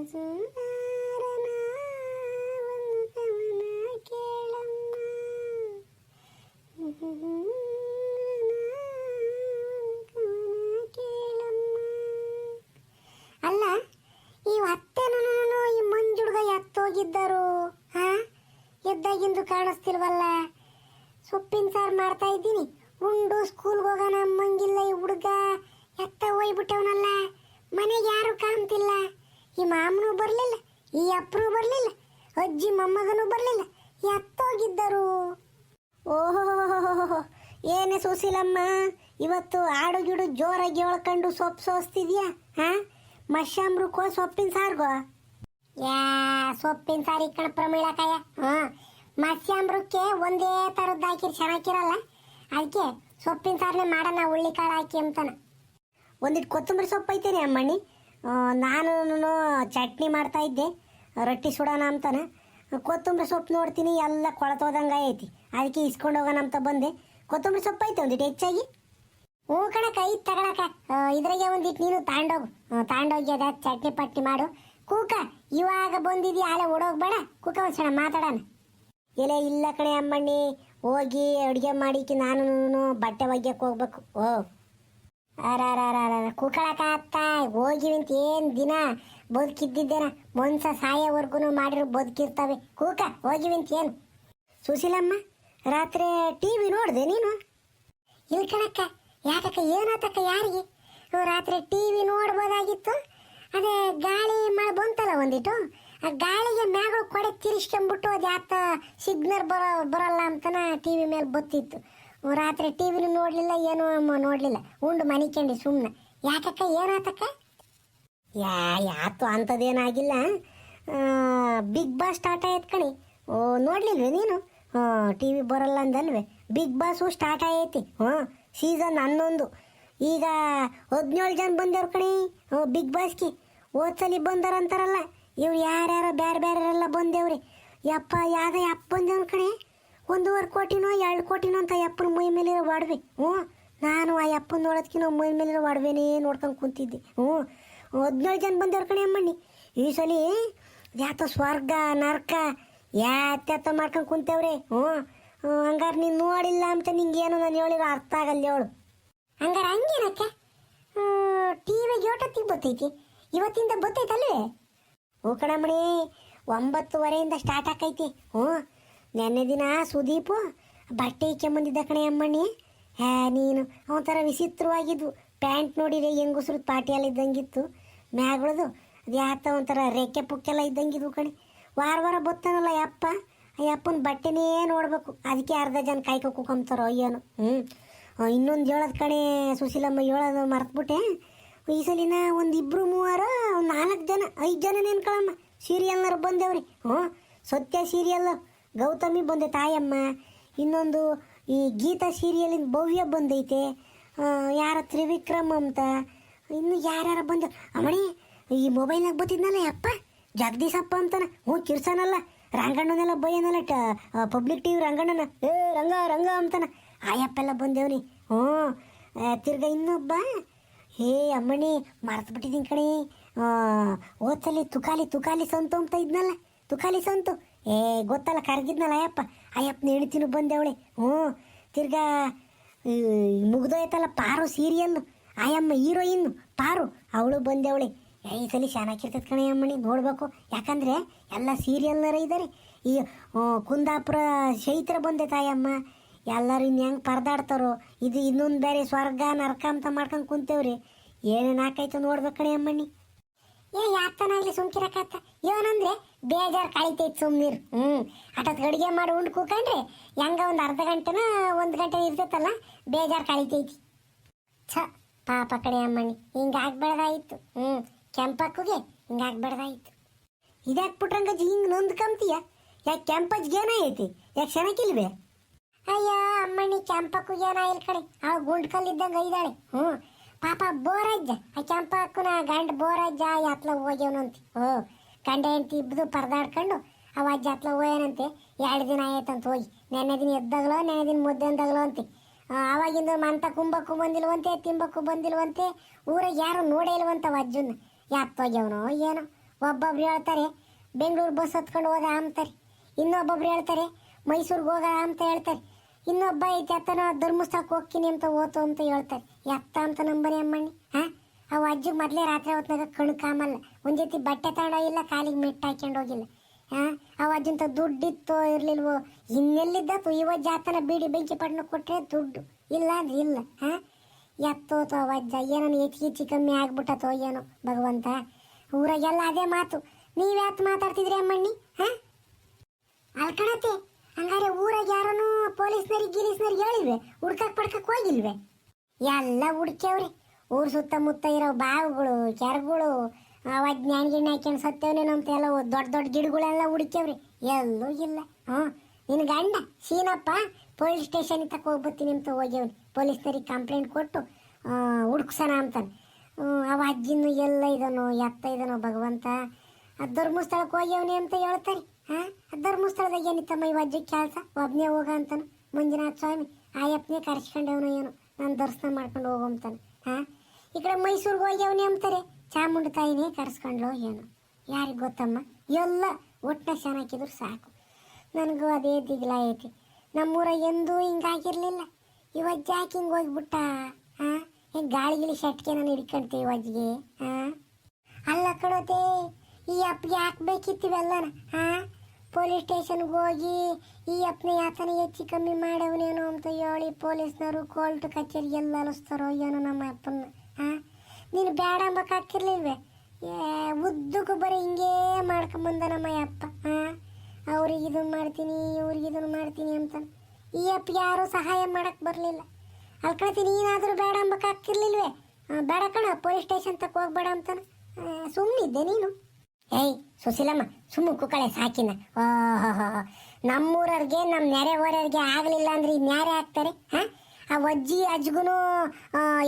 ಅಲ್ಲ, ಈ ಅತ್ತೆನೂ ಈ ಮಂಜುಡ್ಗ ಎತ್ತೋಗಿದ್ದರು ಹಾ ಎದ್ದಾಗಿಂದು ಕಾಣಿಸ್ತಿಲ್ವಲ್ಲ? ಸೊಪ್ಪಿನ ಸಾರು ಮಾಡ್ತಾ ಇದ್ದೀನಿ. ಉಂಡು ಸ್ಕೂಲ್ಗೆ ಹೋಗೋಣ ಅಮ್ಮಂಗಿಲ್ಲ ಈ ಹುಡುಗ. ಎತ್ತ ಹೋಯ್ಬಿಟ್ಟವನಲ್ಲ. ಮನೆಗೆ ಯಾರು ಕಾಣ್ತಿಲ್ಲ. ಈ ಮಾಮನೂ ಬರಲಿಲ್ಲ, ಈ ಅಪ್ಪರೂ ಬರಲಿಲ್ಲ, ಅಜ್ಜಿ ಮೊಮ್ಮಗನೂ ಬರಲಿಲ್ಲ, ಎತ್ತೋಗಿದ್ದರು. ಓಹೋ ಏನೇ ಸೋಸಿಲಮ್ಮ, ಇವತ್ತು ಆಡು ಗಿಡು ಜೋರಾಗಿ ಹೇಳ್ಕೊಂಡು ಸೊಪ್ಪು ಸೋಸ್ತಿದ್ಯಾ, ಹಾ? ಮಶ್ಯಾಮ್ರಕ್ಕೋ ಸೊಪ್ಪಿನ ಸಾರ್ಗೋ? ಯಾ, ಸೊಪ್ಪಿನ ಸಾರಿ ಕಣ ಪ್ರಮೀಳಕಾಯ ಹಾ ಮತ್ಸ್ಯಾಂಬ್ರಕ್ಕೆ ಒಂದೇ ಥರದ್ದು ಹಾಕಿರಿ, ಚೆನ್ನಾಗಿರಲ್ಲ? ಅದಕ್ಕೆ ಸೊಪ್ಪಿನ ಸಾರನೆ ಮಾಡೋಣ ಹುಳ್ಳಿ ಕಾಳು ಹಾಕಿ ಅಂತಾನ. ಒಂದಿಟ್ಟು ಕೊತ್ತಂಬರಿ ಸೊಪ್ಪು ಐತೇನೆ ಅಮ್ಮಣ್ಣಿ? ನಾನು ಚಟ್ನಿ ಮಾಡ್ತಾ ಇದ್ದೆ, ರೊಟ್ಟಿ ಸುಡೋಣ ಅಂತಾನೆ. ಕೊತ್ತಂಬರಿ ಸೊಪ್ಪು ನೋಡ್ತೀನಿ, ಎಲ್ಲ ಕೊಳತೋದಂಗೆ ಐತಿ. ಅದಕ್ಕೆ ಇಸ್ಕೊಂಡು ಹೋಗೋಣ ಅಂತ ಬಂದೆ. ಕೊತ್ತಂಬರಿ ಸೊಪ್ಪು ಐತೆ ಒಂದಿಟ್ಟು ಹೆಚ್ಚಾಗಿ? ಹ್ಞೂ ಕಣಕ್ಕ, ಐತ್ ತಗೊಳಕ ಇದ್ರಾಗೆ ಒಂದಿಟ್ಟು ನೀನು ತಾಂಡೋಗು. ತಾಂಡೋಗಿ ಅದ, ಚಟ್ನಿ ಪಟ್ಟಿ ಮಾಡು. ಕೂಕ, ಇವಾಗ ಬಂದಿದ್ಯಾ ಆಲೆ ಓಡೋಗ್ಬೇಡ. ಕೂಕ ಒಂದು ಸಣ್ಣ ಮಾತಾಡೋಣ. ಎಲೆ ಇಲ್ಲ ಕಣೆ ಅಮ್ಮಣ್ಣಿ, ಹೋಗಿ ಅಡುಗೆ ಮಾಡಿಕ್ಕೆ ನಾನು ಬಟ್ಟೆ ಒಗ್ಯಕ್ಕೆ ಹೋಗ್ಬೇಕು. ಓ. ಅರಾರಾರ ಹೋಗಿವಿ ಅತ್ತ ಏನ್ ಏನು ದಿನ ಬದುಕಿದ್ದೇನ ಮನ್ಸ ಸಾಯೋವರೆಗೂ ಮಾಡಿರೋ ಬದುಕಿರ್ತವೆ ಕೂಕ ಹೋಗಿವಿಂತ ಏನು ಸುಶೀಲಮ್ಮ ರಾತ್ರಿ ಟಿ ವಿ ನೋಡಿದೆ ನೀನು ಇಲ್ಲಿ ಕಣಕ್ಕ ಯಾಕಕ್ಕ ಏನಾತಕ್ಕ ಯಾರಿಗೆ ರಾತ್ರಿ ಟಿ ವಿ ನೋಡ್ಬೋದಾಗಿತ್ತು ಅದೇ ಗಾಳಿ ಮಳೆ ಬಂತಲ್ಲ ಒಂದಿಟ್ಟು ಆ ಗಾಳಿಗೆ ಮ್ಯಾಗಳು ಕೊಡೆ ತಿರ್ಸ್ಕೊಂಬಿಟ್ಟು ಅದು ಯಾತ ಸಿಗ್ನಲ್ ಬರೋ ಬರಲ್ಲ ಅಂತನ ಟಿ ವಿ ಮೇಲೆ ಬತ್ತಿತ್ತು ರಾತ್ರಿ ಟಿ ವಿನೂ ನೋಡಲಿಲ್ಲ, ಏನೂ ನೋಡಲಿಲ್ಲ. ಉಂಡು ಮನಿಕೊಂಡಿ ಸುಮ್ಮನೆ ಯಾಕಕ್ಕ, ಏನಾತಕ್ಕ? ಯಾ ಯಾತು ಅಂಥದ್ದೇನಾಗಿಲ್ಲ. ಬಿಗ್ ಬಾಸ್ ಸ್ಟಾರ್ಟ್ ಆಯ್ತು ಕಣಿ. ಓ, ನೋಡ್ಲಿಲ್ವೇ ನೀನು? ಟಿ ವಿ ಬರಲ್ಲ ಅಂದಲ್ವೇ? ಬಿಗ್ ಬಾಸು ಸ್ಟಾರ್ಟ್ ಆಗೈತಿ ಹ್ಞೂ ಸೀಸನ್ ಹನ್ನೊಂದು. ಈಗ ಹದಿನೇಳು ಜನ ಬಂದವ್ರು ಕಣಿ ಬಿಗ್ ಬಾಸ್ಗೆ. ಓದ್ಸಲಿ ಬಂದಾರ ಅಂತಾರಲ್ಲ, ಇವ್ರು ಯಾರ್ಯಾರೋ ಬೇರೆ ಬೇರೆಲ್ಲ ಬಂದೇವ್ರಿ. ಯಪ್ಪ, ಯಾವ್ದ ಅಪ್ಪ ಬಂದೇವ್ರು ಕಣಿ. ಒಂದೂವರೆ ಕೋಟಿನೋ ಎರಡು ಕೋಟಿನೋ ಅಂತ ಅಪ್ಪನ ಮೈ ಮೇಲಿರೋ ಒಡವೆ. ಹ್ಞೂ, ನಾನು ಆ ಅಪ್ಪನ ನೋಡೋದಕ್ಕಿಂತ ಮೈ ಮೇಲಿರೋ ಒಡವೆನೇ ನೋಡ್ಕೊಂಡು ಕುಂತಿದ್ದೆ. ಹ್ಞೂ, ಹದಿನೇಳು ಜನ ಬಂದವ್ರ ಕಣೆ ಅಮ್ಮಣ್ಣಿ. ಈ ಸಲ ಯಾತ ಸ್ವರ್ಗ, ನರ್ಕ, ಯಾತ್ಯಾತ ಮಾಡ್ಕೊಂಡು ಕುಂತೇವ್ರೆ. ಹ್ಞೂ ಹಂಗಾರೆ ನೀನು ನೋಡಿಲ್ಲ ಅಂತ ನಿಂಗೆ ಏನು ನಾನು ಹೇಳಿರೋ ಅರ್ಥ ಆಗಲ್ಲ ಹೇಳು. ಹಂಗಾರೆ ಹಂಗೇನಕ್ಕ? ಟಿ ವಿಗೆ ಯೋಟತ್ತಿಗೆ ಬತ್ತೈತಿ ಇವತ್ತಿಂದ ಬತ್ತೈತಲ್ವೇ ಹ್ಞೂ ಕಣಮ್ಮಣಿ ಒಂಬತ್ತುವರೆಯಿಂದ ಸ್ಟಾರ್ಟ್ ಆಕೈತಿ. ಹ್ಞೂ ನೆನ್ನೆ ದಿನ ಸುದೀಪ್ ಬಟ್ಟೆ ಇಕ್ಕೊಂಬಂದಿದ್ದ ಕಣೆ ಅಮ್ಮಣ್ಣಿ. ಹೇ, ನೀನು ಒಂಥರ ವಿಚಿತ್ರವಾಗಿದ್ವು. ಪ್ಯಾಂಟ್ ನೋಡಿದ್ರೆ ಹೆಂಗುಸ್ರು ಪಾಟಿಯಲ್ಲಿ ಇದ್ದಂಗಿತ್ತು. ಮ್ಯಾಗಳದು, ಅದು ಯಾತ ಒಂಥರ ರೆಕ್ಕೆ ಪುಕ್ಕೆಲ್ಲ ಇದ್ದಂಗಿದ್ವು ಕಣೆ. ವಾರ ವಾರ ಬತ್ತಾನಲ್ಲ ಯಪ್ಪ. ಅಯ್ಯಪ್ಪನ ಯಪ್ಪನ ಬಟ್ಟೆನೇ ನೋಡಬೇಕು. ಅದಕ್ಕೆ ಅರ್ಧ ಜನ ಕಾಯ್ಕೊ ಕುಕೊಂತಾರೋ ಅಯ್ಯೋನು. ಹ್ಞೂ ಇನ್ನೊಂದು ಹೇಳೋದು ಕಣೆ ಸುಶೀಲಮ್ಮ, ಹೇಳೋದು ಮರ್ತ್ಬಿಟ್ಟೆ. ಈ ಸಲಿನ ಒಂದು ಇಬ್ಬರು ಮೂವರು, ನಾಲ್ಕು ಜನ, ಐದು ಜನ ನೆನ್ಕೊಳಮ್ಮ. ಸೀರಿಯಲ್ನವ್ರು ಬಂದೇವ್ರಿ. ಹ್ಞೂ ಸತ್ಯ ಸೀರಿಯಲ್ ಗೌತಮಿ ಬಂದೆ ತಾಯಮ್ಮ. ಇನ್ನೊಂದು ಈ ಗೀತಾ ಸೀರಿಯಲಿನ ಭವ್ಯ ಬಂದೈತೆ. ಯಾರ ತ್ರಿವಿಕ್ರಮ್ ಅಂತ. ಇನ್ನು ಯಾರ್ಯಾರ ಬಂದ ಅವಣಿ ಈ ಮೊಬೈಲ್ನಾಗ ಬತ್ತಿದ್ನಲ್ಲ ಅಪ್ಪ? ಜಗದೀಶಪ್ಪ ಅಂತಾನ. ಹ್ಞೂ ಕಿರ್ಸನಲ್ಲ ರಂಗಣ್ಣನೆಲ್ಲ ಬೈಯನಲ್ಲ ಟ ಪಬ್ಲಿಕ್ ಟಿವಿ ರಂಗಣ್ಣನ. ಏ, ರಂಗ ರಂಗ ಆಯಪ್ಪ ಎಲ್ಲ ಬಂದೇವ್ನಿ. ಹ್ಞೂ. ತಿರ್ಗ ತಿರ್ಗಾ ಇನ್ನೊಬ್ಬ. ಹೇ, ಅಮ್ಮಣಿ ಮರ್ತು ಬಿಟ್ಟಿದ್ದೀನಿ ಕಣಿ ಓದ್ಸಲಿ ತುಕಾಲಿ ತುಕಾಲಿ ಸಂತು ಅಂತ ಇದ್ನಲ್ಲ. ತುಕಾಲಿ ಸಂತು. ಏ, ಗೊತ್ತಲ್ಲ ಕರ್ಗಿದ್ನಲ್ಲ ಅಯ್ಯಪ್ಪ. ಅಯ್ಯಪ್ಪನ ಬಂದೆ ಬಂದೇವಳೆ ಹ್ಞೂ, ತಿರ್ಗಾ ಮುಗ್ದೋಯ್ತಲ್ಲ ಪಾರು ಸೀರಿಯಲ್ ಆಯಮ್ಮ ಹೀರೋಯಿನ್, ಪಾರು. ಅವಳು ಬಂದೆ ಅವಳೆ. ಈ ಸಲ ಚೆನ್ನಾಗಿರ್ತದೆ ಕಣೆ ಅಮ್ಮಣಿ, ನೋಡಬೇಕು. ಯಾಕಂದರೆ ಎಲ್ಲ ಸೀರಿಯಲ್ನರ ಇದ್ದಾರೆ ಈ ಕುಂದಾಪುರ ಶೈತ್ರ ಬಂದೆ ತಾಯಮ್ಮ ಎಲ್ಲರೂ ಇನ್ನು ಹೆಂಗೆ ಪರದಾಡ್ತಾರೋ. ಇದು ಇನ್ನೊಂದು ಬೇರೆ ಸ್ವರ್ಗ, ನರಕ ಅಂತ ಮಾಡ್ಕೊಂಡು ಕುಂತೇವ್ರಿ. ಏನೇನು ಹಾಕೈತೋ ನೋಡ್ಬೇಕು ಕಣೆ ಅಮ್ಮಣ್ಣಿ ಏ ಯಾತನಾಗ್ಲಿ ಸುಮ್ಕಿರಕತ್ತ ಏನಂದ್ರೆ, ಬೇಜಾರು ಕಳಿತೈತಿ ಸುಮ್ನಿರ್. ಹ್ಞೂ ಹಠತ್ ಅಡುಗೆ ಮಾಡಿ ಉಂಡು ಕೂಕಂಡ್ರೆ, ಹೆಂಗ ಒಂದು ಅರ್ಧ ಗಂಟೆನ ಒಂದು ಗಂಟೆ ಇರ್ತೈತಲ್ಲ ಬೇಜಾರು ಕಳಿತೈತಿ. ಛ, ಪಾಪ ಕಡೆ ಅಮ್ಮಣ್ಣಿ, ಹಿಂಗೆ ಆಗ್ಬೇಡ್ದಾಯಿತ್ತು ಹ್ಞೂ ಕೆಂಪಕ್ಕುಗೆ ಹಿಂಗೆ ಆಗ್ಬೇಡ್ದಾಯಿತ್ತು ಇದಾಕ್ಬಿಟ್ರಂಗಜ್ಜಿ ಹಿಂಗೆ ನೊಂದ್ಕಂತೀಯ ಯಾಕೆ ಕೆಂಪಜ್ಗೆ ಐತಿ? ಯಾಕೆ ಶನಕಿಲ್ವೇ ಅಯ್ಯ, ಅಮ್ಮಣ್ಣಿ, ಕೆಂಪಕ್ಕೂ ಏನ ಇಲ್ಲ ಕಡೆ. ಆ ಗುಂಡ್ಕಲ್ಲಿದ್ದಂಗೆ ಐದಾಳೆ. ಹ್ಞೂ ಪಾಪ ಬೋರಜ್ಜ. ಆ ಕೆಂಪಕ್ಕನ ಗಂಡ ಬೋರಜ್ಜ ಯಾತ್ಲ ಹೋಗ್ಯವನಂತ. ಓ ಗಂಡ ಹೆಂಡತಿ ಇಬ್ಬದು ಪರದಾಡ್ಕೊಂಡು ಅವ ಅಜ್ಜ ಹತ್ಲ ಹೋಗ್ಯಾನಂತೆ. ಎರಡು ದಿನ ಆಯ್ತಂತ ಹೋಗಿ. ನೆನ್ನೆ ದಿನ ಎದ್ದಾಗಲೋ ನೆನ್ನೆ ದಿನ ಮುದ್ದೆ ಅಂದಾಗಲೋ ಅಂತೆ ಆ, ಅವಾಗಿಂದ ಮಂತ ಕುಂಬಕ್ಕೂ ಬಂದಿಲ್ವಂತೆ ತಿಂಬಕ್ಕೂ ಬಂದಿಲ್ವಂತೆ. ಊರಾಗ ಯಾರು ನೋಡೇ ಇಲ್ವಂತ ಅವ ಅಜ್ಜನ್ನ. ಯಾತ್ ಹೋಗ್ಯವನೋ ಏನೋ. ಒಬ್ಬೊಬ್ರು ಹೇಳ್ತಾರೆ ಬೆಂಗಳೂರು ಬಸ್ ಹತ್ಕೊಂಡು ಹೋದ ಅಂತಾರೆ ಇನ್ನೊಬ್ಬೊಬ್ರು ಹೇಳ್ತಾರೆ ಮೈಸೂರಿಗೆ ಹೋಗ ಅಂತ ಹೇಳ್ತಾರೆ. ಇನ್ನೊಬ್ಬ ಐತೆ ಅತ್ತನ ಧರ್ಮಸ್ಥಳಕ್ಕೆ ಹೋಗ್ತೀನಿ ಅಂತ ಓತು ಅಂತ ಹೇಳ್ತಾರೆ. ಎತ್ತ ಅಂತ ನಂಬರ್ ಅಮ್ಮಣ್ಣಿ, ಹಾ? ಅವ ಅಜ್ಜಿಗೆ ಮೊದಲೇ ರಾತ್ರಿ ಹೊತ್ನಾಗ ಕಣ್ಣು ಕಾಮಲ್ಲ. ಒಂದ್ ಜೊತೆ ಬಟ್ಟೆ ತಗೊಂಡೋ ಇಲ್ಲ ಕಾಲಿಗೆ ಮೆಟ್ಟು ಹಾಕೊಂಡು ಹೋಗಿಲ್ಲ, ಹಾಂ? ಅವ ಅಜ್ಜಂತ ದುಡ್ಡಿತ್ತೋ ಇರಲಿಲ್ವೋ ಇನ್ನೆಲ್ಲಿದ್ದತ್ತು ಇವ ಜಾತನ ಬೀಡಿ ಬೆಂಕಿ ಪಟ್ಟಣ ಕೊಟ್ಟರೆ ದುಡ್ಡು. ಇಲ್ಲ ಅಂದ್ರೆ ಇಲ್ಲ, ಹಾ? ಎತ್ತೋತೋ ಅವ ಅಜ್ಜ ಏನೋ ಹೆಚ್ಚು ಹೆಚ್ಚು ಕಮ್ಮಿ ಆಗ್ಬಿಟ್ಟತೋ ಏನೋ, ಭಗವಂತ. ಊರಾಗೆಲ್ಲ ಅದೇ ಮಾತು ನೀವ್ಯಾತ್ ಮಾತಾಡ್ತಿದ್ರಿ ಅಮ್ಮಣ್ಣಿ, ಹಾಂ? ಅಲ್ಕಣತೆ ಹಂಗಾರೆ ಊರಾಗ ಯಾರನ್ನೂ ಪೊಲೀಸ್ನರಿಗೆ ಗಿಲೀಸ್ನರಿಗೆ ಹೇಳಿಲ್ವೆ, ಹುಡ್ಕಕ್ ಪಡ್ಕಕ್ ಹೋಗಿಲ್ವೆ? ಎಲ್ಲ ಹುಡ್ಕ್ಯಾವ್ರಿ. ಊರ್ ಸುತ್ತಮುತ್ತ ಇರೋ ಬಾವುಗಳು, ಕೆರೆಗಳು ಅವಾಗ ಜ್ಞಾನ ಗಿಣ್ಣ ಹಾಕ್ಯಂಡು ಸತ್ತೇವನೇನೋ ಅಂತ ಎಲ್ಲ ದೊಡ್ಡ ದೊಡ್ಡ ಗಿಡಗಳೆಲ್ಲ ಹುಡ್ಕ್ಯಾವ್ರಿ. ಎಲ್ಲೂ ಇಲ್ಲ. ಹ್ಞೂ ನಿನ್ನ ಗಂಡ ಸೀನಪ್ಪ, ಪೊಲೀಸ್ ಸ್ಟೇಷನ್ ತಕ್ಕ ಹೋಗ್ಬತ್ತೀನಿ ಅಂತ ಹೋಗ್ಯವ್ನಿ ಪೊಲೀಸ್ನರಿಗೆ ಕಂಪ್ಲೇಂಟ್ ಕೊಟ್ಟು ಹುಡ್ಕ್ಸೋಣ ಅಂತಾನೆ. ಅವ ಅಜ್ಜಿನ ಎಲ್ಲ ಇದನೋ, ಎತ್ತ ಇದನೋ ಭಗವಂತ. ಆ ಧರ್ಮಸ್ಥಳಕ್ಕೆ ಹೋಗ್ಯವನೇ ಅಂತ ಹೇಳ್ತಾರೆ. ಹಾ, ಆ ಧರ್ಮಸ್ಥಳದಾಗ ಏನಿತ್ತಮ್ಮ ಇವ ಅಜ್ಜಿ ಕೆಲಸ? ಒಬ್ನೇ ಹೋಗ ಅಂತಾನು. ಮಂಜುನಾಥ ಸ್ವಾಮಿ ಆಯಪ್ಪನೇ ಕರ್ಸ್ಕೊಂಡವನು ಏನು. ನಾನು ದರ್ಶನ ಮಾಡ್ಕೊಂಡು ಹೋಗಂತಾನೆ ಹಾಂ? ಈ ಕಡೆ ಮೈಸೂರಿಗೆ ಹೋಗ್ಯವ್ನಿ ಅಂತಾರೆ ಚಾಮುಂಡಿ ತಾಯಿನೇ ಕರೆಸ್ಕೊಂಡ್ಲೋ ಏನು. ಯಾರಿಗೆ ಗೊತ್ತಮ್ಮ? ಎಲ್ಲ ಒಟ್ಟಿನ ಚೆನ್ನಾಗಿದ್ರು ಸಾಕು. ನನಗೂ ಅದೇ ದಿಗ್ಲ ಐತಿ ನಮ್ಮೂರಾಗ ಎಂದೂ ಹಿಂಗಾಗಿರಲಿಲ್ಲ. ಇವಾಗ ಯಾಕೆ ಹಿಂಗೆ ಹೋಗ್ಬಿಟ್ಟ. ಹಾಂ? ಹಿಂಗೆ ಗಾಳಿ ಗಿಳಿ ಶಟ್ಕೆ ನಾನು ಹಿಡ್ಕೊಂತೀವಿ ಇವಾಜಿಗೆ? ಹಾಂ? ಅಲ್ಲ ಕಡೋತೆ ಈ ಅಪ್ಪಿಗೆ ಹಾಕ್ಬೇಕಿತ್ತಿವೆಲ್ಲನ ಹಾ? ಪೊಲೀಸ್ ಸ್ಟೇಷನ್ಗೆ ಹೋಗಿ ಈ ಅಪ್ಪನ ಯಾತನೆ ಹೆಚ್ಚು ಕಮ್ಮಿ ಮಾಡವನೇನೋ ಅಂತ ಹೇಳಿ ಪೊಲೀಸ್ನವರು ಕೋರ್ಟ್ ಕಚೇರಿ ಎಲ್ಲ ಅಲಿಸ್ತಾರೋ ಏನೋ ನಮ್ಮ ಅಪ್ಪನ ಹಾಂ ನೀನು ಬೇಡ ಅಂಬಕ್ ಹಾಕಿರ್ಲಿಲ್ವೇ ಏ ಉದ್ದಕ್ಕೂ ಬರೀ ಹಿಂಗೇ ಮಾಡ್ಕೊಂಬಂದ ನಮ್ಮ ಅಪ್ಪ ಹಾಂ ಅವ್ರಿಗೆ ಇದನ್ನ ಮಾಡ್ತೀನಿ ಇವ್ರಿಗೆ ಇದನ್ನ ಮಾಡ್ತೀನಿ ಅಂತ. ಈ ಅಪ್ಪ ಯಾರೂ ಸಹಾಯ ಮಾಡಕ್ ಬರಲಿಲ್ಲ. ಅಲ್ಕಳ್ತಿ ನೀನಾದರೂ ಬೇಡ ಅಂಬಕ್ ಹಾಕಿರ್ಲಿಲ್ವೇ ಆ, ಬೇಡ ಕಣ ಪೊಲೀಸ್ ಸ್ಟೇಷನ್ ತಕ್ಕ ಹೋಗ್ಬೇಡ ಅಂತಾನೆ? ಸುಮ್ಮನಿದ್ದೆ ನೀನು. ಏಯ್, ಸುಶೀಲಮ್ಮ ಸುಮ್ಮ ಕುಕ್ಕಳೆ ಸಾಕಿನ. ಓಹೋ ನಮ್ಮೂರವ್ರಿಗೆ ನಮ್ಮ ನೆರೆ ಹೊರವ್ರಿಗೆ ಆಗಲಿಲ್ಲ ಅಂದ್ರೆ ಇನ್ಯಾರೇ ಆಗ್ತಾರೆ, ಹಾ? ಆ ಅಜ್ಜಿ, ಅಜ್ಜಿಗೂ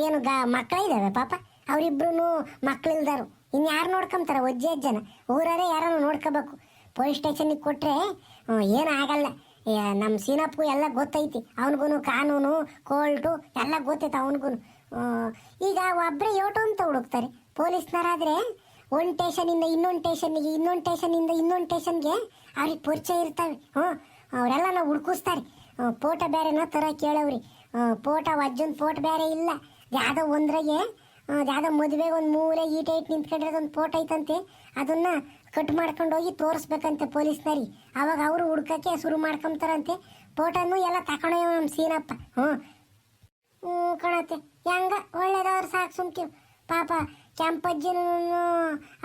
ಏನು ಗ ಮಕ್ಕಳಿದಾವೆ ಪಾಪ. ಅವರಿಬ್ರು ಮಕ್ಕಳಿಲ್ದಾರು ಇನ್ಯಾರು ನೋಡ್ಕೊಂತಾರೆ? ಅಜ್ಜಿ, ಅಜ್ಜನ. ಊರವರೇ ಯಾರನ್ನು ನೋಡ್ಕೋಬೇಕು. ಪೊಲೀಸ್ ಸ್ಟೇಷನಿಗೆ ಕೊಟ್ಟರೆ ಏನು ಆಗಲ್ಲ. ನಮ್ಮ ಸೀನಪ್ಪು ಎಲ್ಲ ಗೊತ್ತೈತಿ. ಅವನಿಗೂ ಕಾನೂನು, ಕೋರ್ಟು ಎಲ್ಲ ಗೊತ್ತೈತೆ ಅವನಿಗೂ ಈಗ ಒಬ್ಬರೇ ಯೋಟು ಅಂತ ಹುಡುಕ್ತಾರೆ. ಪೊಲೀಸ್ನರಾದ್ರೆ ಒಂದು ಟೇಷನಿಂದ ಇನ್ನೊಂದು ಟೇಷನ್ಗೆ ಇನ್ನೊಂದು ಸ್ಟೇಷನಿಂದ ಇನ್ನೊಂದು ಟೇಷನ್ಗೆ ಅವ್ರಿಗೆ ಪರಿಚಯ ಇರ್ತವೆ ಹ್ಞೂ, ಅವರೆಲ್ಲ ನಾವು ಹುಡ್ಕಿಸ್ತಾರೆ. ಫೋಟೋ ಬೇರೆನ ತರ ಕೇಳವ್ರಿ. ಫೋಟೋ ಅಜ್ಜನ ಫೋಟೋ ಬೇರೆ ಇಲ್ಲ. ಯಾವುದೋ ಒಂದ್ರಾಗೆ ಯಾವುದೋ ಮದುವೆಗೆ ಒಂದು ಮೂಲೆ ಈಟ ಇಟ್ಟು ನಿಂತ್ಕೊಂಡಿರೋದು ಒಂದು ಫೋಟೋ ಐತಂತೆ. ಅದನ್ನ ಕಟ್ ಮಾಡ್ಕೊಂಡು ಹೋಗಿ ತೋರಿಸ್ಬೇಕಂತೆ ಪೊಲೀಸ್ನರಿ ಅವಾಗ ಅವರು ಹುಡ್ಕಕ್ಕೆ ಶುರು ಮಾಡ್ಕೊಂತಾರಂತೆ ಫೋಟೋನು ಎಲ್ಲ ತಗೊಂಡೋಯವ ನಮ್ಮ ಸೀನಪ್ಪ. ಹ್ಞೂ. ಹ್ಞೂ ಕಣತ್ತೆ. ಹೆಂಗ? ಒಳ್ಳೇದವ್ರು ಸಾಕು ಸುಮ್ಕೆ ಪಾಪ ಕೆಂಪಜ್ಜನೂ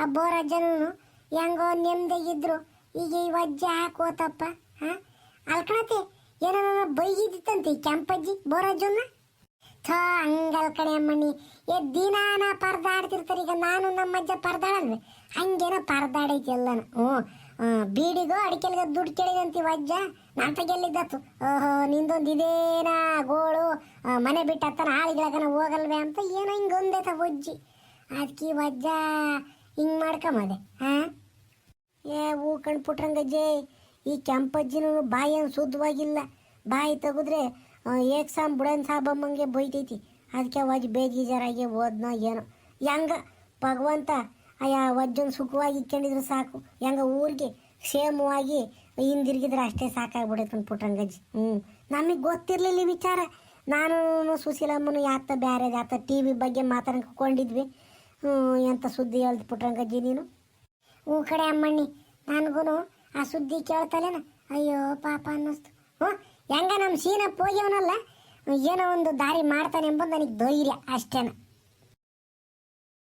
ಆ ಬೋರಜ್ಜನೂ ಹೆಂಗೋ ನೆಮ್ಮದಿಗಿದ್ರು ಈಗ ಈ ವಜ್ಜ ಹಾಕೋತಪ್ಪ, ಹಾಂ? ಅಲ್ಕಣತೆ ಏನೋ ಬೈಗಿದ್ದಿತ್ತಂತೆ ಈ ಕೆಂಪಜ್ಜಿ ಬೋರಜ್ಜನ್ನ ಥೋ, ಹಂಗಲ್ ಕಡೆ ಅಮ್ಮಣ್ಣಿ. ಏ, ದಿನಾನ ಪರ್ದಾಡ್ತಿರ್ತಾರೆ, ಈಗ ನಾನು ನಮ್ಮ ಅಜ್ಜ ಪರದಾಡಲ್ವೇ? ಹಂಗೇನೋ ಪರದಾಡೈತಿ ಎಲ್ಲನ. ಹ್ಞೂ ಬೀಡಿಗೋ ಅಡಿಕೆಲ್ಗ ದುಡ್ಡು ಕೇಳಿದಂತಿ ವಜ್ಜ. ನಾಟ ಗೆಲ್ಲಿದ್ದತ್ತು ಓಹೋ, ನಿಂದೊಂದು ಇದೇನಾ ಗೋಳು ಮನೆ ಬಿಟ್ಟು ಹತ್ತನ ಹಾಳಿಗಳಗನ ಹೋಗಲ್ವೇ ಅಂತ ಏನೋ ಹಿಂಗೆ ಒಂದೈತ ವಜ್ಜಿ. ಅದಕ್ಕೆ ವಜ್ಜ, ಹಿಂಗೆ ಮಾಡ್ಕೊಂಬದೆ ಹಾಂ ಏ, ಹೂ ಕಣ್ಪುಟ್ರಂಗಜ್ಜೆ ಈ ಕೆಂಪಜ್ಜಿನೂ ಬಾಯಿ ಏನು ಶುದ್ಧವಾಗಿಲ್ಲ. ಬಾಯಿ ತೆಗೆದ್ರೆ ಏಕ್ಸಾಮ್ ಬುಡನ್ ಸಾಬಮ್ಮಂಗೆ ಬೈತೈತಿ. ಅದಕ್ಕೆ ವಜ್ ಬೇಜಾರಾಗಿ ಓದ್ನೋ ಏನೋ. ಹೆಂಗ ಭಗವಂತ, ಅಯ್ಯ, ವಜ್ಜನ್ ಸುಖವಾಗಿ ಇಕ್ಕೊಂಡಿದ್ರು ಸಾಕು. ಹೆಂಗ ಊರಿಗೆ ಕ್ಷೇಮವಾಗಿ ಹಿಂದಿರುಗಿದ್ರೆ ಅಷ್ಟೇ ಸಾಕಾಗ್ಬಿಡೈತೆ ಪುಟ್ರಂಗಜ್ಜಿ ಹ್ಞೂ ನಮಗೆ ಗೊತ್ತಿರಲಿಲ್ಲ ವಿಚಾರ. ನಾನು ಸುಶೀಲಮ್ಮನು ಯಾತ ಬೇರೆ ಯಾತ ಟಿ ವಿ ಬಗ್ಗೆ ಮಾತಾಡ್ಕೊಂಡಿದ್ವಿ ಹ್ಞೂ, ಎಂತ ಸುದ್ದಿ ಹೇಳ್ದು ಪುಟ್ರಂಗಜ್ಜಿ ನೀನು? ಹ್ಞೂ ಕಡೆ ಅಮ್ಮಣ್ಣಿ ನನಗೂ ಆ ಸುದ್ದಿ ಕೇಳ್ತಲೇನ? ಅಯ್ಯೋ, ಪಾಪ ಅನ್ನಿಸ್ತು. ಹ್ಞೂ, ಹೆಂಗ ನಮ್ಮ ಸೀನಪ್ಪ ಹೋಗ್ಯವನಲ್ಲ? ಏನೋ ಒಂದು ದಾರಿ ಮಾಡ್ತಾನೆ ಎಂಬುದು ನನಗೆ ಧೈರ್ಯ ಅಷ್ಟೇನ.